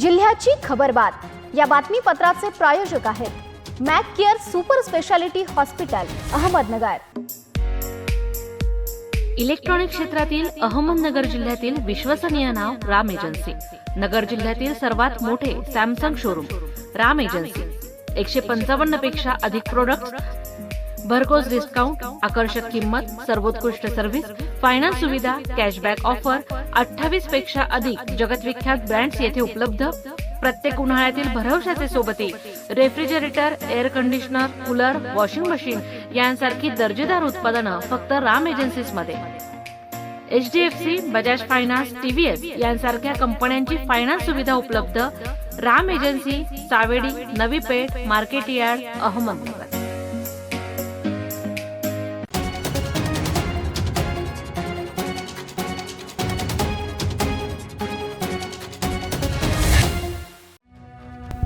जिल्ह्याची खबरबात या बातमीपत्राचे प्रायोजक आहेत Mac care super speciality hospital Ahmednagar. Electronic क्षेत्रातील अहमदनगर जिल्ह्यातील विश्वसनीय नाव राम एजन्सी. नगर जिल्ह्यातील सर्वात मोठे सॅमसंग शोरूम राम एजन्सी. एकशे पंचावन्नपेक्षा अधिक प्रोडक्ट भरघोस डिस्काउंट आकर्षक किंमत सर्वोत्कृष्ट सर्व्हिस फायनान्स सुविधा कॅशबॅक ऑफर अठ्ठावीसपेक्षा अधिक जगतविख्यात ब्रँड्स येथे उपलब्ध. प्रत्येक उन्हाळ्यातील भरवशाचे सोबती. Refrigerator air conditioner cooler washing machine यांसारखी दर्जेदार उत्पादनं फक्त Ram एजन्सीजमध्ये. H D F C Bajaj finance TVS यांसारख्या कंपन्यांची फायनान्स सुविधा उपलब्ध. Ram agency Savedi Navi Peth market yard Ahmednagar.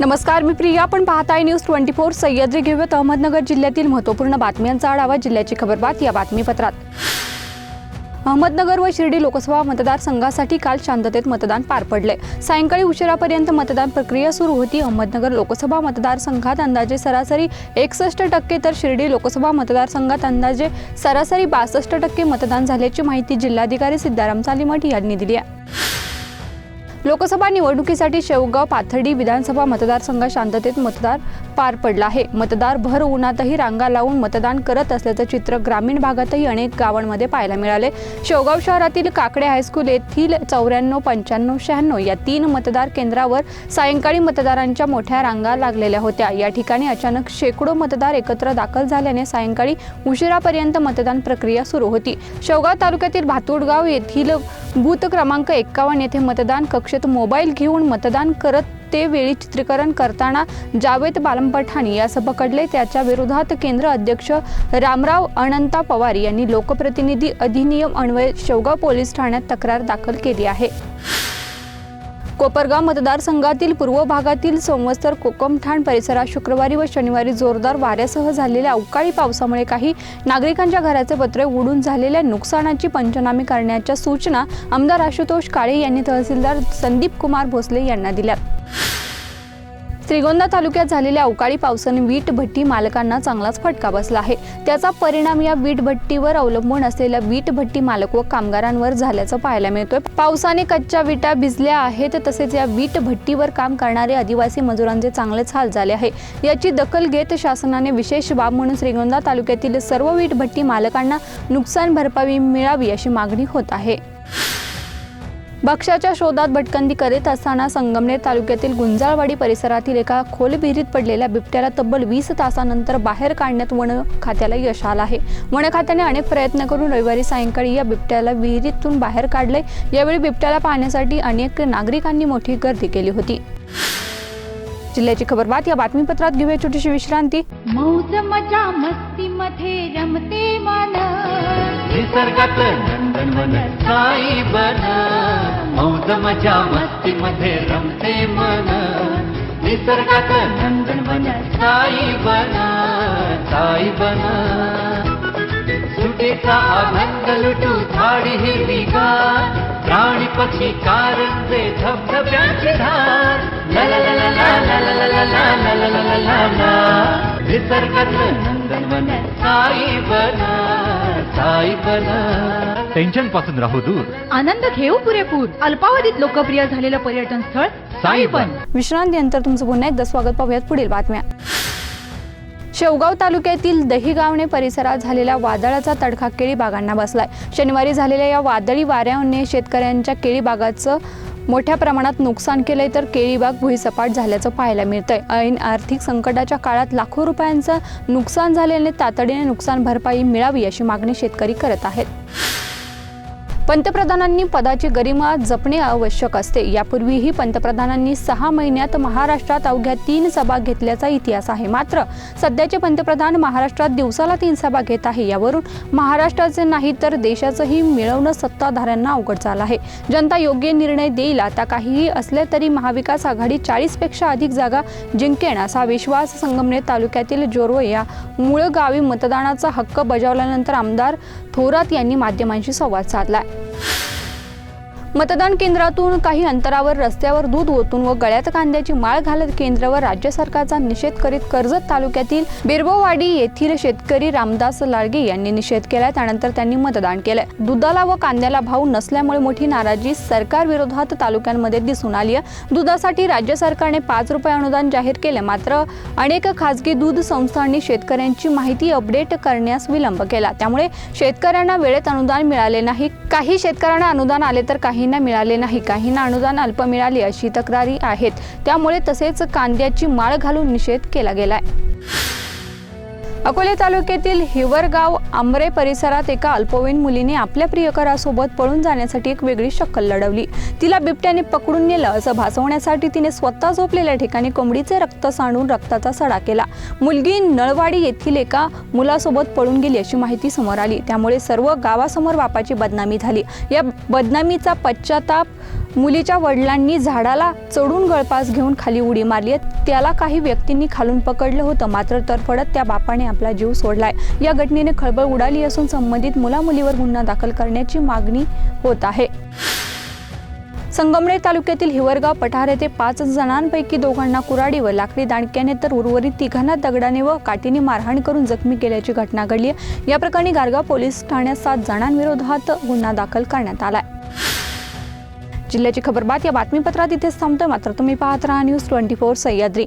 नमस्कार मी प्रिया. आपण पाहताय न्यूज ट्वेंटी फोर सह्याद्री घेऊयात. अहमदनगर जिल्ह्यातील महत्त्वपूर्ण बातम्यांचा आढावा जिल्ह्याची खबरबात या बातमीपत्रात. अहमदनगर व शिर्डी लोकसभा मतदारसंघासाठी काल शांततेत मतदान पार पडले. सायंकाळी उशिरापर्यंत मतदान प्रक्रिया सुरू होती. अहमदनगर लोकसभा मतदारसंघात अंदाजे सरासरी एकसष्ट टक्के तर शिर्डी लोकसभा मतदारसंघात अंदाजे सरासरी बासष्ट टक्के मतदान झाल्याची माहिती जिल्हाधिकारी सिद्धाराम सालीमठ यांनी दिली आहे. लोकसभा निवडणुकीसाठी शेवगाव पाथर्डी विधानसभा मतदारसंघात शांततेत मतदार पार पडला आहे. मतदार भर उन्हातही रांगा लावून मतदान करत असल्याचं चित्र ग्रामीण भागातही अनेक गावांमध्ये पाहायला मिळाले शेवगाव शहरातील काकडे हायस्कूल येथील चौऱ्याण्णव पंच्याण्णव शहाण्णव या तीन मतदार केंद्रावर सायंकाळी मतदारांच्या मोठ्या रांगा लागलेल्या होत्या. या ठिकाणी अचानक शेकडो मतदार एकत्र दाखल झाल्याने सायंकाळी उशिरापर्यंत मतदान प्रक्रिया सुरू होती. शेवगाव तालुक्यातील भातुडगाव येथील बूथ क्रमांक एक्कावन्न येथे मतदान कक्षेत मोबाईल घेऊन मतदान करत ते वेळी चित्रीकरण करताना जावेद बालमपठाणी यास पकडले त्याच्या विरोधात केंद्र अध्यक्ष रामराव अनंता पवार यांनी लोकप्रतिनिधी अधिनियम अन्वये शेवगाव पोलीस ठाण्यात तक्रार दाखल केली आहे. कोपरगाव मतदारसंघातील पूर्व भागातील संवत्सर कोकमठाण परिसरात शुक्रवारी व शनिवारी जोरदार वाऱ्यासह झालेल्या अवकाळी पावसामुळे काही नागरिकांच्या घराचे पत्रे उडून झालेल्या नुकसानाची पंचनामे करण्याच्या सूचना आमदार आशुतोष काळे यांनी तहसीलदार संदीप कुमार भोसले यांना दिल्या. श्रीगोंदा तालुक्यात झालेल्या अवकाळी पावसाने वीट भट्टी मालकांना चांगलाच फटका बसला आहे. त्याचा परिणाम या वीट भट्टीवर अवलंबून असलेल्या वीट भट्टी मालक व कामगारांवर झाल्याचं पाहायला मिळतोय. पावसाने कच्च्या विटा भिजल्या आहेत तसेच या वीट भट्टीवर काम करणारे आदिवासी मजुरांचे चांगलेच हाल झाले आहे. याची दखल घेत शासनाने विशेष बाब म्हणून श्रीगोंदा तालुक्यातील सर्व वीट भट्टी मालकांना नुकसान भरपाई मिळावी अशी मागणी होत आहे. भक्ष्याच्या शोधात भटकंती करीत असताना संगमनेर तालुक्यातील गुंजाळवाडी परिसरातील एका खोल विहिरीत पडलेल्या बिबट्याला तब्बल वीस तासानंतर बाहेर काढण्यात वन खात्याला यश आलं आहे. वन खात्याने अनेक प्रयत्न करून रविवारी सायंकाळी या बिबट्याला विहिरीतून बाहेर काढले. यावेळी बिबट्याला पाहण्यासाठी अनेक नागरिकांनी मोठी गर्दी केली होती. जिल्ह्याची खबरबात या बातमीपत्रात घेऊया छोटीशी विश्रांती. मौज मजा मस्ती मध्ये रमते मन निसर्गात नंदनवन साई बन मौज मजा मस्ती मध्ये रमते मन निसर्गात नंदनवन साई बन साई बन सुटेचा आनंद लुटू झाडी हिरवीगार प्राणी पक्षी कारंजे धबधब्याची धार ला ला ला ला ला ला ला ला ला ला ला ला ला निसर्गात नंदनवन बन साई बन टेन्शनपासून राहू दूर. आनंद घेऊ पुरेपूर. अल्पावधीत लोकप्रिय झालेलं पर्यटन स्थळ साईबन विश्रांतीनंतर तुमचं पुन्हा एकदा स्वागत पाहूयात पुढील बातम्या. शेवगाव तालुक्यातील दहिगावणे परिसरात झालेल्या वादळाचा तडका केळी बागांना बसलाय. शनिवारी झालेल्या या वादळी वाऱ्याने शेतकऱ्यांच्या केळी बागाचं मोठ्या प्रमाणात नुकसान केलंय तर केळीबाग भुईसपाट झाल्याचं पाहायला मिळतंय. ऐन आर्थिक संकटाच्या काळात लाखो रुपयांचं नुकसान झाल्याने तातडीने नुकसान भरपाई मिळावी अशी मागणी शेतकरी करत आहेत. पंतप्रधानांनी पदाची गरिमा जपणे आवश्यक असते. यापूर्वीही पंतप्रधानांनी सहा महिन्यात महाराष्ट्रात अवघ्या तीन सभा घेतल्याचा इतिहास आहे. मात्र सध्याचे पंतप्रधान महाराष्ट्रात दिवसाला तीन सभा घेत आहे. यावरून महाराष्ट्राचे नाही तर देशाचंही मिळवणं सत्ताधाऱ्यांना अवघड झालं आहे. जनता योग्य निर्णय देईल आता काहीही असले तरी महाविकास आघाडी चाळीसपेक्षा अधिक जागा जिंकेन असा विश्वास संगमनेर तालुक्यातील जोरवे या मूळ गावी मतदानाचा हक्क बजावल्यानंतर आमदार थोरात यांनी माध्यमांशी संवाद साधला. you मतदान केंद्रातून काही अंतरावर रस्त्यावर दूध ओतून व गळ्यात कांद्याची माळ घालत केंद्रावर राज्य सरकारचा निषेध करीत कर्जत तालुक्यातील बिरबोवाडी येथील शेतकरी रामदास लाडगे यांनी निषेध केला त्यानंतर त्यांनी मतदान केलंय. दुधाला व कांद्याला भाव नसल्यामुळे मोठी नाराजी सरकार विरोधात तालुक्यांमध्ये दिसून आली आहे. दुधासाठी राज्य सरकारने पाच रुपये अनुदान जाहीर केले. मात्र अनेक खासगी दूध संस्थांनी शेतकऱ्यांची माहिती अपडेट करण्यास विलंब केला. त्यामुळे शेतकऱ्यांना वेळेत अनुदान मिळाले नाही. काही शेतकऱ्यांना अनुदान आले तर काही काहींना मिळाले नाही काहींना अनुदान अल्प मिळाले अशी तक्रारी आहेत. त्यामुळे तसेच कांद्याची माळ घालून निषेध केला गेलाय. अकोले तालुक्यातील हिवरगाव आंबरे परिसरात एका अल्पवयीन मुलीने आपल्या प्रियकरासोबत पळून जाण्यासाठी एक वेगळी शक्कल लढवली. तिला बिबट्याने पकडून नेलं असं भासवण्यासाठी तिने स्वतः झोपलेल्या ठिकाणी कोंबडीचे रक्त सांडून रक्ताचा सडा केला. मुलगी नळवाडी येथील एका मुलासोबत पळून गेली अशी माहिती समोर आली. त्यामुळे सर्व गावासमोर बापाची बदनामी झाली. या बदनामीचा पश्चाताप मुलीच्या वडिलांनी झाडाला चढून गळपास घेऊन खाली उडी मारली. त्याला काही व्यक्तींनी खालून पकडलं होतं. मात्र तरफडत त्या बापाने आपला जीव सोडलाय. या घटनेने खळबळ उडाली असून संबंधित मुलामुलीवर गुन्हा दाखल करण्याची मागणी होत आहे. संगमनेर तालुक्यातील हिवरगाव पठार येथे पाच जणांपैकी दोघांना कुराडी व लाकडी दांडक्याने तर उर्वरित तिघांना दगडाने व काठीने मारहाण करून जखमी केल्याची घटना घडली आहे. या प्रकरणी गारगाव पोलीस ठाण्यात सात जणांविरोधात गुन्हा दाखल करण्यात आलाय. जिल्ह्याची खबरबात या बातमीपत्रात इथेच थांबतोय. मात्र तुम्ही पाहत राहा न्यूज ट्वेंटी फोर सह्याद्री.